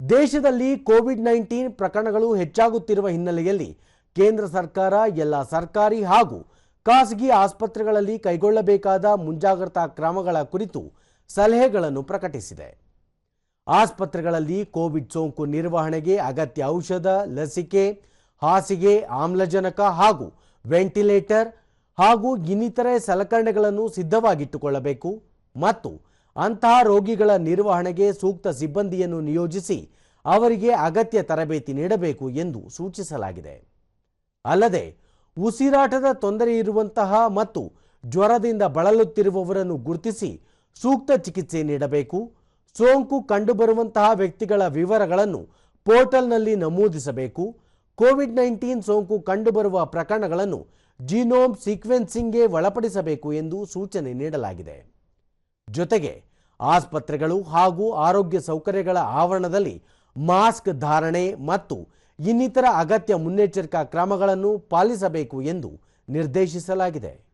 ದೇಶದಲ್ಲಿ Covid nineteen ಪ್ರಕರಣಗಳು ಹೆಚ್ಚಾಗುತ್ತಿರುವ ಹಿನ್ನೆಲೆಯಲ್ಲಿ ಕೇಂದ್ರ ಸರ್ಕಾರ, ಎಲ್ಲ ಸರ್ಕಾರಿ ಹಾಗೂ ಖಾಸಗಿ ಆಸ್ಪತ್ರೆಗಳಲ್ಲಿ ಕೈಗೊಳ್ಳಬೇಕಾದ ಮುಂಜಾಗ್ರತಾ ಕ್ರಮಗಳ ಕುರಿತು ಸಲಹೆಗಳನ್ನು ಪ್ರಕಟಿಸಿದೆ. ಆಸ್ಪತ್ರೆಗಳಲ್ಲಿ ಕೋವಿಡ್ ಸೋಂಕು ನಿರ್ವಹಣೆಗೆ ಅಗತ್ಯ ಔಷಧ, ಲಸಿಕೆ, ಹಾಸಿಗೆ, ಆಮ್ಲಜನಕ ಹಾಗೂ ವೆಂಟಿಲೇಟರ್ ಹಾಗೂ ಇನ್ನಿತರೆ ಸಲಕರಣೆಗಳನ್ನು ಸಿದ್ಧವಾಗಿಟ್ಟುಕೊಳ್ಳಬೇಕು ಮತ್ತು ಅಂತಹ ರೋಗಿಗಳ ನಿರ್ವಹಣೆಗೆ ಸೂಕ್ತ ಸಿಬ್ಬಂದಿಯನ್ನು ನಿಯೋಜಿಸಿ ಅವರಿಗೆ ಅಗತ್ಯ ತರಬೇತಿ ನೀಡಬೇಕು ಎಂದು ಸೂಚಿಸಲಾಗಿದೆ. ಅಲ್ಲದೆ, ಉಸಿರಾಟದ ತೊಂದರೆ ಇರುವಂತಹ ಮತ್ತು ಜ್ವರದಿಂದ ಬಳಲುತ್ತಿರುವವರನ್ನು ಗುರುತಿಸಿ ಸೂಕ್ತ ಚಿಕಿತ್ಸೆ ನೀಡಬೇಕು. ಸೋಂಕು ಕಂಡುಬರುವಂತಹ ವ್ಯಕ್ತಿಗಳ ವಿವರಗಳನ್ನು ಪೋರ್ಟಲ್ನಲ್ಲಿ ನಮೂದಿಸಬೇಕು. ಕೋವಿಡ್ ನೈನ್ಟೀನ್ ಸೋಂಕು ಕಂಡುಬರುವ ಪ್ರಕರಣಗಳನ್ನು ಜೀನೋಮ್ ಸೀಕ್ವೆನ್ಸಿಂಗ್ಗೆ ಒಳಪಡಿಸಬೇಕು ಎಂದು ಸೂಚನೆ ನೀಡಲಾಗಿದೆ. ಜೊತೆಗೆ ಆಸ್ಪತ್ರೆಗಳು ಹಾಗೂ ಆರೋಗ್ಯ ಸೌಕರ್ಯಗಳ ಆವರಣದಲ್ಲಿ ಮಾಸ್ಕ್ ಧಾರಣೆ ಮತ್ತು ಇನ್ನಿತರ ಅಗತ್ಯ ಮುನ್ನೆಚ್ಚರಿಕಾ ಕ್ರಮಗಳನ್ನು ಪಾಲಿಸಬೇಕು ಎಂದು ನಿರ್ದೇಶಿಸಲಾಗಿದೆ.